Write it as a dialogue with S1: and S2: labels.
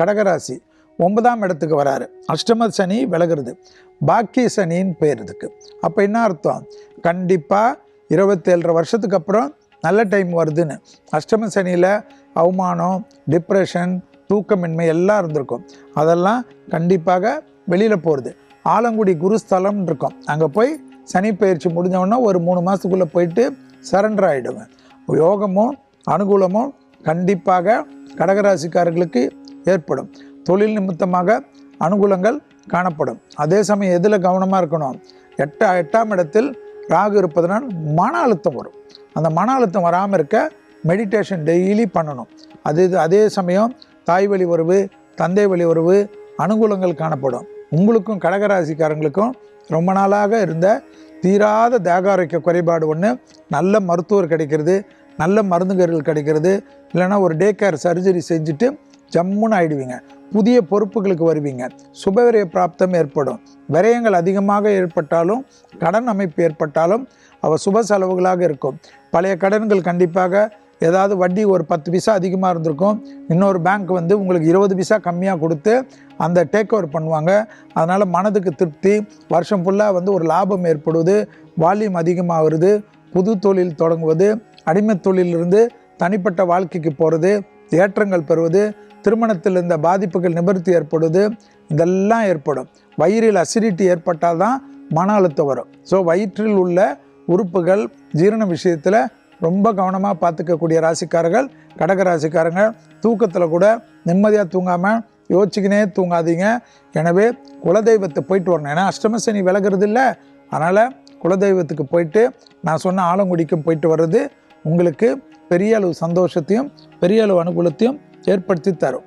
S1: கடகராசி ஒன்பதாம் இடத்துக்கு வராரு. அஷ்டம சனி விலகிறது. பாக்கிய சனின்னு பேர் இதுக்கு அப்போ என்ன அர்த்தம்? கண்டிப்பாக இருபத்தேழரை வருஷத்துக்கு அப்புறம் நல்ல டைம் வருதுன்னு. அஷ்டம சனியில் அவமானம் டிப்ரெஷன் தூக்கமின்மை எல்லாம் இருந்திருக்கும். அதெல்லாம் கண்டிப்பாக வெளியில் போகிறது ஆலங்குடி குருஸ்தலம்னு இருக்கும் அங்கே போய் சனி பயிற்சி முடிஞ்சவொடனே ஒரு மூணு மாதத்துக்குள்ளே போயிட்டு சரண்டர் ஆகிடுவேன் யோகமும் அனுகூலமும் கண்டிப்பாக கடகராசிக்காரர்களுக்கு ஏற்படும். தொழில் நிமித்தமாக அனுகூலங்கள் காணப்படும். அதே சமயம் எதில் கவனமாக இருக்கணும்? எட்டா எட்டாம் இடத்தில் ராகு இருப்பதனால் மன அழுத்தம் வரும். அந்த மன அழுத்தம் வராமல் இருக்க மெடிடேஷன் டெய்லி பண்ணணும். அது இது அதே சமயம் தாய் வழி உறவு தந்தை வழி உறவு அனுகூலங்கள் காணப்படும். உங்களுக்கும் கடகராசிக்காரங்களுக்கும் ரொம்ப நாளாக இருந்த தீராத தேகாரோக்கிய குறைபாடு ஒன்று நல்ல மருத்துவர் கிடைக்கிறது நல்ல மருந்துகர்கள் கிடைக்கிறது. இல்லைன்னா ஒரு டே கேர் சர்ஜரி செஞ்சுட்டு ஜம்முன்னு ஆயிடுவீங்க. புதிய பொறுப்புகளுக்கு வருவீங்க. சுபவிரய பிராப்தம் ஏற்படும். விரயங்கள் அதிகமாக ஏற்பட்டாலும் கடன் அமைப்பு ஏற்பட்டாலும் அவ சுப செலவுகளாக இருக்கும். பழைய கடன்கள் கண்டிப்பாக ஏதாவது வட்டி ஒரு பத்து பைசா அதிகமாக இருந்திருக்கும். இன்னொரு பேங்க் வந்து உங்களுக்கு இருபது பைசா கம்மியாக கொடுத்து அந்த டேக் ஓவர் பண்ணுவாங்க. அதனால் மனதுக்கு திருப்தி. வருஷம் ஃபுல்லாக வந்து ஒரு லாபம் ஏற்படுவது வால்யூம் அதிகமாக வருது. புது தொழில் தொடங்குவது அடிமை தொழிலிருந்து தனிப்பட்ட வாழ்க்கைக்கு போகிறது ஏற்றங்கள் பெறுவது திருமணத்தில் இருந்த பாதிப்புகள் நிவர்த்தி ஏற்படுவது இதெல்லாம் ஏற்படும். வயிறில் அசிடிட்டி ஏற்பட்டால் தான் மன அழுத்தம் வரும். ஸோ வயிற்றில் உள்ள உறுப்புகள் ஜீரண விஷயத்தில் ரொம்ப கவனமாக பார்த்துக்கக்கூடிய ராசிக்காரர்கள் கடக ராசிக்காரங்க தூக்கத்தில் கூட நிம்மதியாக தூங்காமல் யோசிச்சுக்கினே தூங்காதீங்க. எனவே குலதெய்வத்தை போயிட்டு வரணும். ஏன்னா அஷ்டமசனி விலகிறது இல்லை. அதனால் குலதெய்வத்துக்கு போயிட்டு நான் சொன்ன ஆலங்குடிக்கும் போயிட்டு வர்றது உங்களுக்கு பெரிய அளவு சந்தோஷத்தையும் பெரிய அளவு அனுகூலத்தையும் ஏற்படுத்தி தரும்.